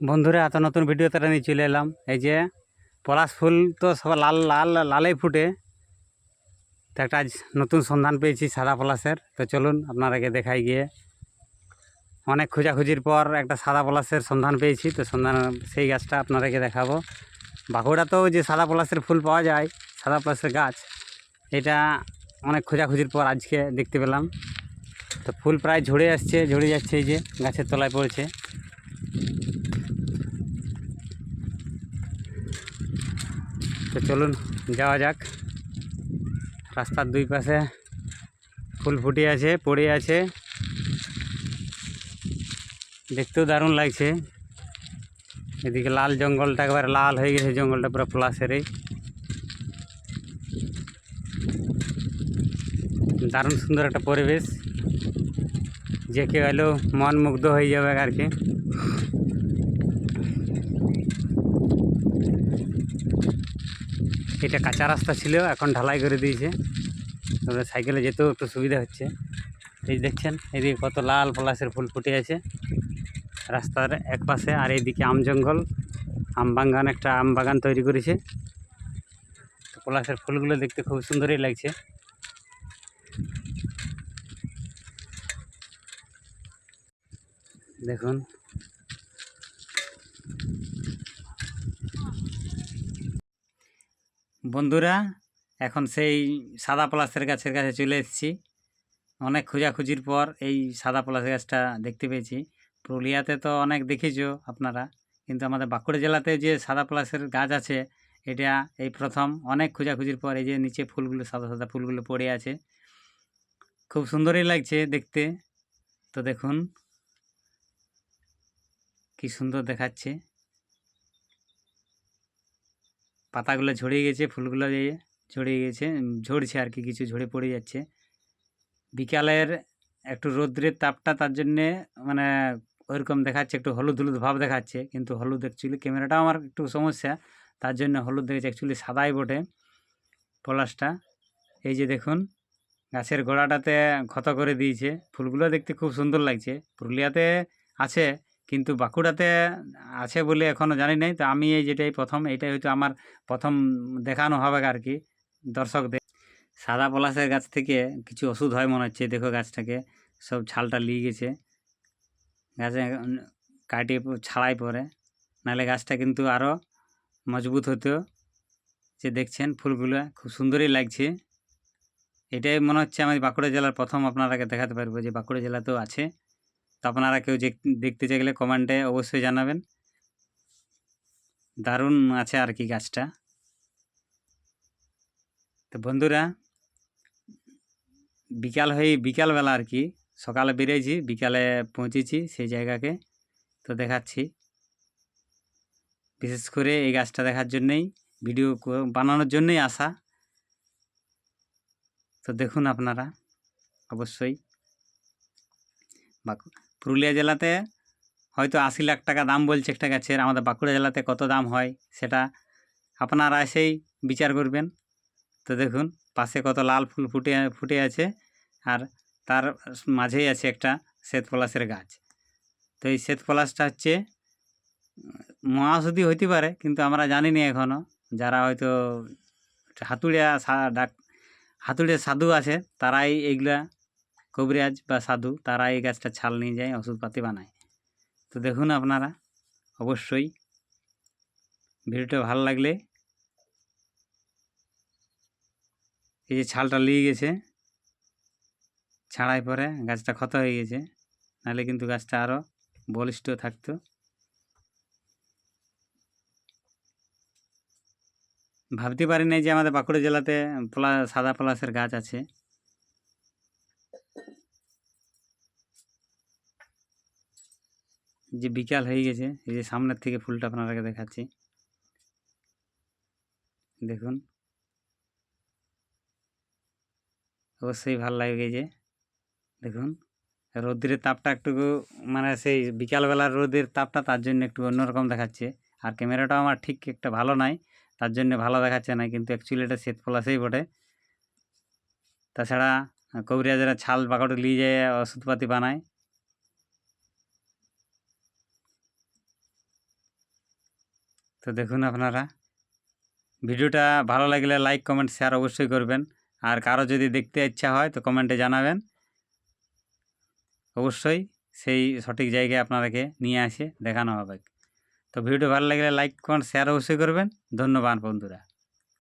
বন্ধুরা, এত নতুন ভিডিও তারা নিয়ে চলে এলাম। এই যে, পলাশ ফুল তো সব লাল লাল, লালেই ফুটে। তো একটা আজ নতুন সন্ধান পেয়েছি সাদা পলাশের। তো চলুন আপনারাকে দেখাই গিয়ে। অনেক খোঁজাখুঁজির পর একটা সাদা পলাশের সন্ধান পেয়েছি। তো সন্ধান, সেই গাছটা আপনাদেরকে দেখাবো। বাঁকুড়াতেও যে সাদা পলাশের ফুল পাওয়া যায়, সাদা পলাশের গাছ, এটা অনেক খোঁজাখুঁজির পর আজকে দেখতে পেলাম। তো ফুল প্রায় ঝরে আসছে, ঝরে যাচ্ছে এই যে, গাছের তলায় পড়েছে। তো চলুন যাওয়া যাক। রাস্তার দুই পাশে ফুল ফুটে আছে, পড়ে আছে। দেখতেও দারুণ লাগছে। এদিকে লাল জঙ্গলটা একবারে লাল হয়ে গেছে, জঙ্গলটা পুরো প্লাসেরই দারুণ সুন্দর একটা পরিবেশ। যে কেউ এলেও মন মুগ্ধ হয়ে যাবে আর কি। এটা কাঁচা রাস্তা ছিল, এখন ঢালাই করে দিয়েছে। তবে সাইকেলে যেতেও একটু সুবিধা হচ্ছে। এই দেখছেন, এদিকে কত লাল পলাশের ফুল ফুটে আছে। রাস্তার এক পাশে আর এইদিকে আম জঙ্গল, আম বাগান, একটা আম বাগান তৈরি করেছে। পলাশের ফুলগুলো দেখতে খুব সুন্দরই লাগছে। দেখুন বন্ধুরা, এখন সেই সাদা পলাশের গাছের কাছে চলে এসেছি। অনেক খোঁজাখুঁজির পর এই সাদা পলাশের গাছটা দেখতে পেয়েছি। পুরুলিয়াতে তো অনেক দেখেছ আপনারা, কিন্তু আমাদের বাঁকুড়া জেলাতে যে সাদা পলাশের গাছ আছে, এটা এই প্রথম অনেক খোঁজাখুঁজির পর এই যে নিচে ফুলগুলো, সাদা সাদা ফুলগুলো পড়ে আছে। খুব সুন্দরই লাগছে দেখতে। তো দেখুন, কি সুন্দর দেখাচ্ছে। পাতাগুলো ঝরে গেছে, ফুলগুলো ঝরে গেছে ঝরছে আর কি, কিছু ঝরে পড়ে যাচ্ছে। বিকালের একটু রৌদ্রের তাপটা তার জন্যে মানে ওইরকম দেখাচ্ছে, একটু হলুদ হলুদ ভাব দেখাচ্ছে, কিন্তু হলুদ অ্যাকচুয়ালি ক্যামেরাটাও আমার একটু সমস্যা, তার জন্য হলুদ দেখেছে অ্যাকচুয়ালি সাদাই বটে পলাশটা। এই যে দেখুন, গাছের গোড়াটাতে ক্ষত করে দিয়েছে, ফুলগুলো দেখতে খুব সুন্দর লাগছে, পুরুলিয়াতে আছে কিন্তু বাঁকুড়াতে আছে বলে এখনও জানি নাই। তো আমি এই যেটাই প্রথম, এটাই হয়তো আমার প্রথম দেখানো হবে আর কি দর্শকদের। সাদা পলাশের গাছ থেকে কিছু ওষুধ হয় মনে হচ্ছে, দেখো গাছটাকে। সব ছালটা লিয়ে গেছে। গাছে কাটিয়ে ছাড়াই পরে। নাহলে গাছটা কিন্তু আরও মজবুত হতো। যে দেখছেন ফুলগুলো, খুব সুন্দরই লাগছে। এটাই মনে হচ্ছে আমি বাঁকুড়া জেলার প্রথম আপনারাকে দেখাতে পারব যে বাঁকুড়া জেলাতেও আছে। তো আপনারা কেউ দেখতে চাইলে কমেন্টে অবশ্যই জানাবেন। দারুণ আছে আর কি গাছটা। তো বন্ধুরা, বিকাল হয়ে বিকালবেলা আর কি, সকালে বেরিয়েছি, বিকালে পৌঁছেছি সেই জায়গাকে, তো দেখাচ্ছি। বিশেষ করে এই গাছটা দেখার জন্যেই, ভিডিও বানানোর জন্যই আসা। তো দেখুন আপনারা, অবশ্যই। বাঁকু পুরুলিয়া জেলাতে হয়তো আশি লাখ টাকা দাম বলছে একটা গাছের। আমাদের বাঁকুড়া জেলাতে কত দাম হয় সেটা আপনারা এসেই বিচার করবেন। তো দেখুন পাশে কত লাল ফুল ফুটে ফুটে আছে আর তার মাঝেই আছে একটা শ্বেত পলাশের গাছ। তো এই শ্বেত পলাশটা হচ্ছে উম, মহাঔষধি হইতে পারে কিন্তু আমরা জানি না এখনও যারা হয়তো হাতুড়িয়া ডাক হাতুড়িয়া সাধু আছে তারাই এইগুলা কবিরাজ বা সাধু, তারা এই গাছটা ছাল নিয়ে যায় ওষুধপাতি বানায়। তো দেখুন আপনারা, অবশ্যই ভিডিওটা ভালো লাগলে এই যে ছালটা লিয়ে গেছে, ছাড়াই পরে গাছটা ক্ষত হয়ে গেছে, নাহলে কিন্তু গাছটা আরও বলিষ্ঠ থাকতো। ভাবতে পারি নাই যে আমাদের বাঁকুড়া জেলাতে পলা, সাদা পলাশের গাছ আছে। যে বিকাল হয়ে গেছে, এই যে সামনের থেকে ফুলটা আপনারাকে দেখাচ্ছি। দেখুন। অবশ্যই ভালো লাগে যে। দেখুন। রোদ্রের তাপটা একটুকু মানে সেই বিকালবেলার রোদের তাপটা তার জন্য একটু অন্যরকম দেখাচ্ছে। আর ক্যামেরাটাও আমার ঠিক একটা ভালো নাই, তার জন্য ভালো দেখাচ্ছে না, কিন্তু অ্যাকচুয়ালি এটা শ্বেত পলাশেই বটে। তাছাড়া কবিরাজরা ছাল বাকড় নিয়ে যায়, ওষুধপাতি বানায় তো দেখুন আপনারা, ভিডিওটা ভালো লাগলে লাইক কমেন্ট শেয়ার অবশ্যই করবেন। আর কারও যদি দেখতে ইচ্ছা হয় তো কমেন্টে জানাবেন। অবশ্যই সেই সঠিক জায়গায় আপনাদেরকে নিয়ে আসে, দেখানো হবে। তো ভিডিও ভালো লাগলে লাইক কমেন্ট শেয়ার অবশ্যই করবেন। ধন্যবাদ বন্ধুরা।